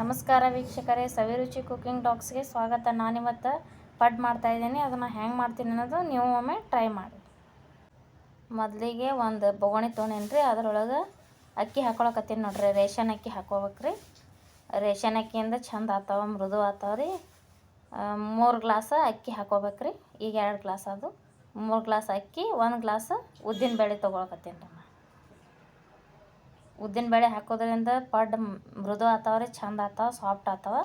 ನಮಸ್ಕಾರ ವೀಕ್ಷಕರೇ, ಸವಿರುಚಿ ಕುಕ್ಕಿಂಗ್ ಡಾಗ್ಸ್ಗೆ ಸ್ವಾಗತ. ನಾನಿವತ್ತು ಪಡ್ ಮಾಡ್ತಾಯಿದ್ದೀನಿ ಅದನ್ನು ಹೆಂಗೆ ಮಾಡ್ತೀನಿ ಅನ್ನೋದು ನೀವು ಒಮ್ಮೆ ಟ್ರೈ ಮಾಡಿ. ಮೊದಲಿಗೆ ಒಂದು ಬೊಗಣಿ ತೊಗೊಂಡೇನಿ ರೀ ಅದರೊಳಗೆ ಅಕ್ಕಿ ಹಾಕೊಳಕತ್ತೀನಿ ನೋಡ್ರಿ. ರೇಷನ್ ಅಕ್ಕಿ ಹಾಕೋಬೇಕ್ರಿ. ರೇಷನ್ ಅಕ್ಕಿಯಿಂದ ಚಂದ ಆತಾವ, ಮೃದು ಆತಾವ ರೀ. ಮೂರು ಗ್ಲಾಸ್ ಅಕ್ಕಿ ಹಾಕೋಬೇಕ್ರಿ. ಈಗ ಎರಡು ಗ್ಲಾಸ್ ಅದು. ಮೂರು ಗ್ಲಾಸ್ ಅಕ್ಕಿ, ಒಂದು ಗ್ಲಾಸ್ ಉದ್ದಿನ ಬೇಳೆ ತೊಗೊಳಕತ್ತೀನಿ ರೀ. ಉದ್ದಿನ ಬೇಳೆ ಹಾಕೋದ್ರಿಂದ ಪಡ್ ಮೃದು ಆತಾವ ರೀ ಚಂದ ಆತಾವ ಸಾಫ್ಟ್ ಆತಾವ.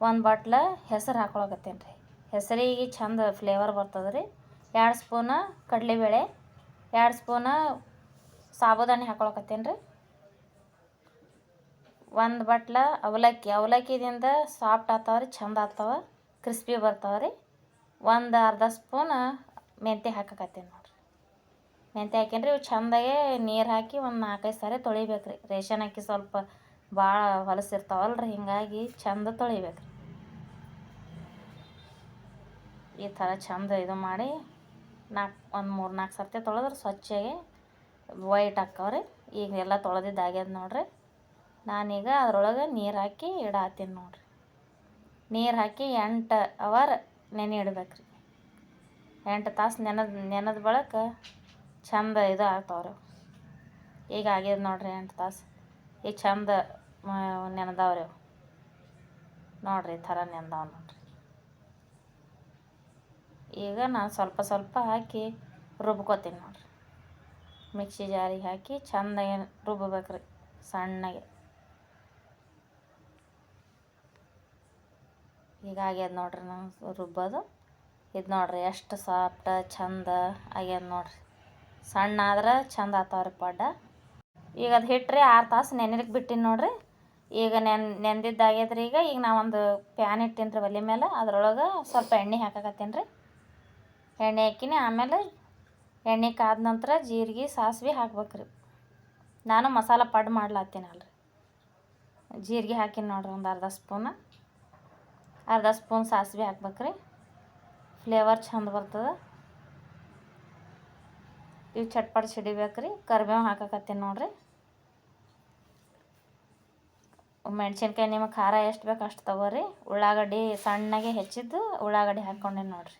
ಒಂದು ಬಾಟ್ಲ ಹೆಸರು ಹಾಕೊಳಕತ್ತೇನೆ ರೀ ಹೆಸರಿಗೆ ಚಂದ ಫ್ಲೇವರ್ ಬರ್ತದೆ ರೀ ಎರಡು ಸ್ಪೂನ ಕಡಲೆಬೇಳೆ ಎರಡು ಸ್ಪೂನ ಸಾಬುದಾನಿ ಹಾಕೊಳಕತ್ತೇನೆ ರೀ ಒಂದು ಬಟ್ಲ ಅವಲಕ್ಕಿ, ಅವಲಕ್ಕಿದಿಂದ ಸಾಫ್ಟ್ ಆಗ್ತಾವೆ ರೀ ಚಂದ ಆಗ್ತಾವೆ ಕ್ರಿಸ್ಪಿ ಬರ್ತಾವ ರೀ ಒಂದು ಅರ್ಧ ಸ್ಪೂನ್ ಮೆಂತ್ಯ ಹಾಕಕತ್ತೀನಿ ನೋಡ್ರಿ. ಮೆಂತ್ಯ ಹಾಕ್ಯನ್ರಿ ಇವು ಚಂದಾಗೆ ನೀರು ಹಾಕಿ ಒಂದು ನಾಲ್ಕೈದು ಸಾರಿ ತೊಳಿಬೇಕು ರೀ ರೇಷನ್ ಅಕ್ಕಿ ಸ್ವಲ್ಪ ಭಾಳ ಹೊಲಸಿರ್ತಾವಲ್ಲ ರೀ ಹಿಂಗಾಗಿ ಚಂದ ತೊಳಿಬೇಕು ರೀ ಈ ಥರ ಚಂದ ಇದು ಮಾಡಿ ನಾಲ್ಕು ಒಂದು ಮೂರು ನಾಲ್ಕು ಸರ್ತಿ ತೊಳೆದ್ರೆ ಸ್ವಚ್ಛಗೆ ವೈಟ್ ಹಾಕವ್ರಿ ಈಗ ಎಲ್ಲ ತೊಳೆದಿದ್ದು ಆಗ್ಯದ ನೋಡ್ರಿ. ನಾನೀಗ ಅದರೊಳಗೆ ನೀರು ಹಾಕಿ ಇಡಾತೀನಿ ನೋಡ್ರಿ. ನೀರು ಹಾಕಿ ಎಂಟು ಅವರ್ ನೆನೆ ಇಡ್ಬೇಕು ರೀ ಎಂಟು ತಾಸು ನೆನೆದ ನೆನೆದ ಬಳಿಕ ಚಂದ ಇದು ಆಗ್ತಾವ್ರಿ ಈಗ ಆಗ್ಯದ ನೋಡ್ರಿ ಎಂಟು ತಾಸು. ಈಗ ಚಂದ ನೆನೆದವ್ರಿ. ಅವು ನೋಡ್ರಿ ಈ ಥರ ನೆಂದವ ನೋಡ್ರಿ. ಈಗ ನಾನು ಸ್ವಲ್ಪ ಸ್ವಲ್ಪ ಹಾಕಿ ರುಬ್ಕೋತೀನಿ ನೋಡ್ರಿ. ಮಿಕ್ಸಿ ಜಾರಿಗೆ ಹಾಕಿ ಚಂದಾಗಿ ರುಬ್ಬೇಕ್ರಿ ಸಣ್ಣಗೆ. ಈಗ ಆಗ್ಯದ ನೋಡ್ರಿ ನಾನು ರುಬ್ಬೋದು. ಇದು ನೋಡ್ರಿ ಎಷ್ಟು ಸಾಫ್ಟ ಚಂದ ಆಗ್ಯದ ನೋಡ್ರಿ. ಸಣ್ಣ ಆದ್ರೆ ಚಂದ ಆತಾವ್ರಿ ಪಡ್ಡ. ಈಗ ಅದು ಹಿಟ್ರಿ ಆರು ತಾಸು ನೆನೆಲಿಕ್ಕೆ ಬಿಟ್ಟಿನಿ ನೋಡ್ರಿ. ಈಗ ನೆನ್ ನೆಂದಿದ್ದಾಗ್ಯದ್ರಿ ಈಗ ಈಗ ನಾವೊಂದು ಪ್ಯಾನ್ ಇಟ್ಟಿನಿ ರೀ ಒಲೆ ಮೇಲೆ ಅದ್ರೊಳಗೆ ಸ್ವಲ್ಪ ಎಣ್ಣೆ ಹಾಕಕತ್ತೀನಿ ರೀ ಎಣ್ಣೆ ಹಾಕಿನಿ, ಆಮೇಲೆ ಎಣ್ಣೆ ಕಾದ ನಂತರ ಜೀರಿಗೆ, ಸಾಸಿವೆ ಹಾಕ್ಬೇಕು ರೀ ನಾನು ಮಸಾಲ ಪಡ್ ಮಾಡ್ಲತ್ತೀನಲ್ರಿ ಜೀರಿಗೆ ಹಾಕಿನಿ ನೋಡ್ರಿ ಒಂದು ಅರ್ಧ ಸ್ಪೂನ. ಅರ್ಧ ಸ್ಪೂನ್ ಸಾಸಿವೆ ಹಾಕ್ಬೇಕು ರೀ ಫ್ಲೇವರ್ ಚಂದ ಬರ್ತದೆ. ಇವು ಚಟ್ಪಟ್ ಸಿಡಿಬೇಕು ರೀ ಕರಿಬೇವು ಹಾಕಕತ್ತೀನಿ ನೋಡಿರಿ. ಮೆಣಸಿನ್ಕಾಯಿ ನಿಮಗೆ ಖಾರ ಎಷ್ಟು ಬೇಕು ಅಷ್ಟು ತಗೋರಿ. ಉಳ್ಳಾಗಡ್ಡಿ ಸಣ್ಣಗೆ ಹೆಚ್ಚಿದ್ದು ಉಳ್ಳಾಗಡ್ಡಿ ಹಾಕ್ಕೊಂಡೇನಿ ನೋಡಿರಿ.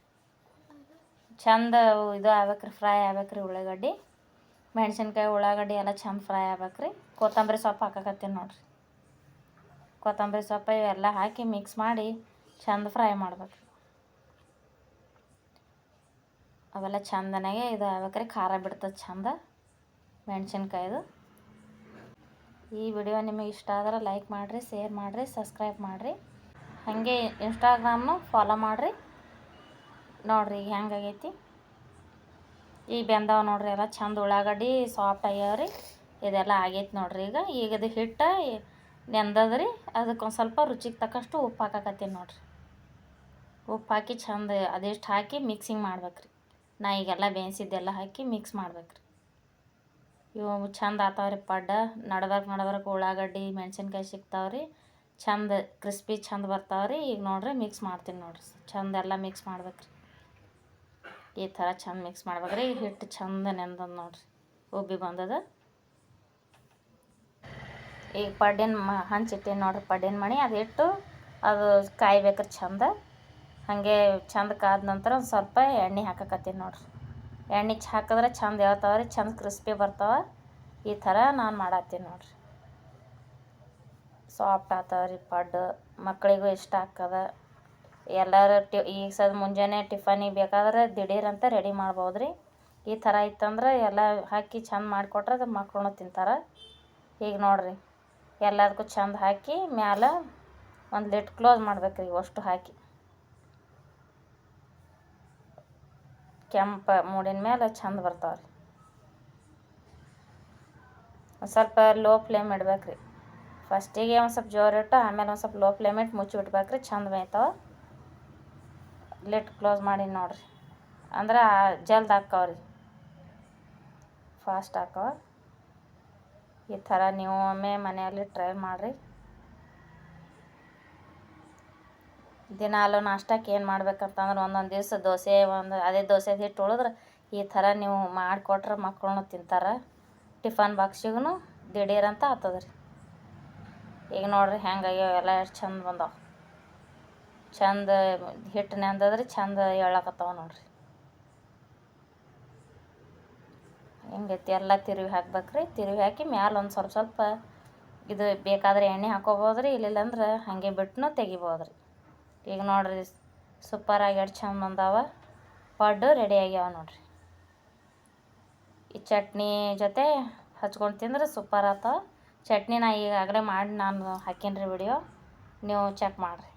ಚಂದ ಇದು ಆಗ್ಬೇಕ್ರಿ, ಫ್ರೈ ಆಗ್ಬೇಕ್ರಿ ಉಳ್ಳಾಗಡ್ಡಿ. ಮೆಣಸಿನ್ಕಾಯಿ, ಉಳ್ಳಾಗಡ್ಡಿ ಎಲ್ಲ ಚಂದ ಫ್ರೈ ಆಗ್ಬೇಕ್ರಿ. ಕೊತ್ತಂಬರಿ ಸೊಪ್ಪು ಹಾಕಕತ್ತೀನಿ ನೋಡಿರಿ. ಕೊತ್ತಂಬರಿ ಸೊಪ್ಪು ಇವೆಲ್ಲ ಹಾಕಿ ಮಿಕ್ಸ್ ಮಾಡಿ ಚಂದ ಫ್ರೈ ಮಾಡ್ಬೇಕು ಅವೆಲ್ಲ ಚಂದನಾಗೆ ಇದು ಆಗ್ಬೇಕ್ರಿ, ಖಾರ ಬಿಡ್ತದೆ ಚಂದ ಮೆಣಸಿನ್ಕಾಯ್ದು. ಈ ವಿಡಿಯೋ ನಿಮಗೆ ಇಷ್ಟ ಆದ್ರೆ ಲೈಕ್ ಮಾಡಿರಿ ಶೇರ್ ಮಾಡಿರಿ ಸಬ್ಸ್ಕ್ರೈಬ್ ಮಾಡಿರಿ. ಹಾಗೆ ಇನ್ಸ್ಟಾಗ್ರಾಮ್ನು ಫಾಲೋ ಮಾಡಿರಿ. ನೋಡಿರಿ ಈಗ ಹೆಂಗಾಗೈತಿ ಈಗ ಬೆಂದವ ನೋಡ್ರಿ ಎಲ್ಲ ಚಂದ ಉಳ್ಳಾಗಡ್ಡಿ ಸಾಫ್ಟ್ ಆಗ್ಯಾವ್ರಿ. ಇದೆಲ್ಲ ಆಗೈತಿ ನೋಡ್ರಿ ಈಗ. ಈಗ ಅದು ಹಿಟ್ಟು ನೆಂದದ್ರಿ. ಅದಕ್ಕೊಂದು ಸ್ವಲ್ಪ ರುಚಿಗೆ ತಕ್ಕಷ್ಟು ಉಪ್ಪು ಹಾಕಕತ್ತೀನಿ ನೋಡ್ರಿ. ಉಪ್ಪು ಹಾಕಿ ಚಂದ ಅದೆಷ್ಟು ಹಾಕಿ ಮಿಕ್ಸಿಂಗ್ ಮಾಡ್ಬೇಕ್ರಿ. ನಾ ಈಗೆಲ್ಲ ಬೇಯಿಸಿದ್ದೆಲ್ಲ ಹಾಕಿ ಮಿಕ್ಸ್ ಮಾಡ್ಬೇಕು ರೀ ಇವು ಚಂದ ಆತಾವ್ರಿ ಪಡ್ಡ. ನಡ್ದಕ್ಕೆ ನಡ್ದಕ್ಕೆ ಉಳ್ಳಾಗಡ್ಡಿ, ಮೆಣಸಿನ್ಕಾಯಿ ಸಿಗ್ತಾವ್ರಿ. ಚಂದ ಕ್ರಿಸ್ಪಿ ಚಂದ ಬರ್ತಾವ್ರಿ. ಈಗ ನೋಡ್ರಿ ಮಿಕ್ಸ್ ಮಾಡ್ತೀನಿ ನೋಡ್ರಿ. ಚಂದ ಎಲ್ಲ ಮಿಕ್ಸ್ ಮಾಡ್ಬೇಕ್ರಿ. ಈ ಥರ ಚಂದ ಮಿಕ್ಸ್ ಮಾಡ್ಬೇಕ್ರಿ. ಹಿಟ್ಟು ಚಂದ ನೆಂದದ ನೋಡ್ರಿ. ಉಬ್ಬಿ ಬಂದದ. ಈಗ ಪಡ್ಡಿನ ಮ ಹಂಚಿಟ್ಟೀನಿ ನೋಡ್ರಿ ಪಡ್ಡಿನ ಮಣಿ. ಅದು ಹಿಟ್ಟು ಅದು ಕಾಯ್ಬೇಕ್ರಿ ಚಂದ. ಹಾಗೆ ಚಂದ ಕಾದ ನಂತರ ಒಂದು ಸ್ವಲ್ಪ ಎಣ್ಣೆ ಹಾಕಕತ್ತೀನಿ ನೋಡ್ರಿ. ಎಣ್ಣೆ ಹಾಕಿದ್ರೆ ಚಂದ ಹೇಳ್ತಾವ್ರಿ ಚಂದ ಕ್ರಿಸ್ಪಿ ಬರ್ತಾವ. ಈ ಥರ ನಾನು ಮಾಡತ್ತೀನಿ ನೋಡ್ರಿ. ಸಾಫ್ಟ್ ಆತಾವ್ರಿ ಪಡ್ಡು. ಮಕ್ಕಳಿಗೂ ಇಷ್ಟ ಆಗ್ತದ. ಎಲ್ಲರೂ ಟಿ ಈಗ ಸದ್ ಮುಂಜಾನೆ ಟಿಫನಿಗೆ ಬೇಕಾದ್ರೆ ದಿಢೀರಂತ ರೆಡಿ ಮಾಡ್ಬೋದು ರೀ. ಈ ಥರ ಇತ್ತಂದ್ರೆ ಎಲ್ಲ ಹಾಕಿ ಚಂದ ಮಾಡಿಕೊಟ್ರೆ ಅದು ಮಕ್ಕಳು ತಿಂತಾರೆ. ಈಗ ನೋಡಿರಿ, ಎಲ್ಲದಕ್ಕೂ ಚಂದ ಹಾಕಿ ಮ್ಯಾಲೆ ಒಂದು ಲಿಟ್ ಕ್ಲೋಸ್ ಮಾಡ್ಬೇಕು ರೀ ಅಷ್ಟು ಹಾಕಿ. ಕೆಂಪು ಮೂಡಿನ ಮೇಲೆ ಚಂದ ಬರ್ತಾವ್ರಿ. ಒಂದು ಸ್ವಲ್ಪ ಲೋ ಫ್ಲೇಮ್ ರೀ ಫಸ್ಟಿಗೆ ಒಂದು ಸ್ವಲ್ಪ ಜೋರಿಟ್ಟು ಆಮೇಲೆ ಒಂದು ಸ್ವಲ್ಪ ಲೋ ಫ್ಲೇಮ್ ಇಟ್ಟು ಮುಚ್ಚಿ ಬಿಡ್ಬೇಕ್ರಿ ಚಂದ ಬೈತಾವ ಲಿಟ್ ಕ್ಲೋಸ್ ಮಾಡಿ ನೋಡ್ರಿ. ಅಂದ್ರೆ ಜಲ್ದಿ ರೀ ಫಾಸ್ಟ್ ಹಾಕವ ಈ ಥರ ನೀವು ಒಮ್ಮೆ ಮನೆಯಲ್ಲಿ ಟ್ರೈ ಮಾಡಿರಿ. ದಿನಾಲು ನಾಷ್ಟಕ್ಕೆ ಏನು ಮಾಡ್ಬೇಕಂತಂದ್ರೆ ಒಂದೊಂದು ದಿವಸ ದೋಸೆ, ಒಂದು ಅದೇ ದೋಸೆ ಹಿಟ್ಟು ಉಳಿದ್ರೆ ಈ ಥರ ನೀವು ಮಾಡಿಕೊಟ್ರೆ ಮಕ್ಕಳು ತಿಂತಾರೆ. ಟಿಫನ್ ಬಾಕ್ಸಿಗೂ ದಿಢೀರಂತ ಆಗ್ತದೆ ರೀ ಈಗ ನೋಡ್ರಿ ಹೆಂಗಾಗ್ಯಾವ ಎಲ್ಲ ಎಷ್ಟು ಚಂದ ಬಂದಾವ. ಚಂದ ಹಿಟ್ಟು ನೆಂದದ್ರಿ, ಚಂದ ಹೇಳಕತ್ತಾವ ನೋಡ್ರಿ. ಹಿಂಗೈತಿ ಎಲ್ಲ ತಿರುವಿ ಹಾಕ್ಬೇಕ್ರಿ, ತಿರುವಿ ಹಾಕಿ ಮ್ಯಾಲ ಒಂದು ಸ್ವಲ್ಪ ಸ್ವಲ್ಪ ಇದು ಬೇಕಾದ್ರೆ ಎಣ್ಣೆ ಹಾಕೋಬೋದ್ರಿ ಇಲ್ಲಿಲ್ಲ ಅಂದ್ರೆ ಹಾಗೆ ಬಿಟ್ಟು ತೆಗಿಬೋದ್ರಿ. ಈಗ ನೋಡ್ರಿ, ಸೂಪರಾಗಿ ಎಷ್ಟು ಚಂದ ಬಂದಾವ. ಪಡ್ಡು ರೆಡಿ ಆಗ್ಯಾವ ನೋಡ್ರಿ. ಈ ಚಟ್ನಿ ಜೊತೆ ಹಚ್ಕೊಂಡು ತಿಂದ್ರೆ ಸೂಪರ್ ಆತ. ಚಟ್ನಿ ನಾ ಈಗಾಗಲೇ ಮಾಡಿ ನಾನು ಹಾಕೀನಿ ರೀ ವಿಡಿಯೋ ನೀವು ಚೆಕ್ ಮಾಡಿರಿ.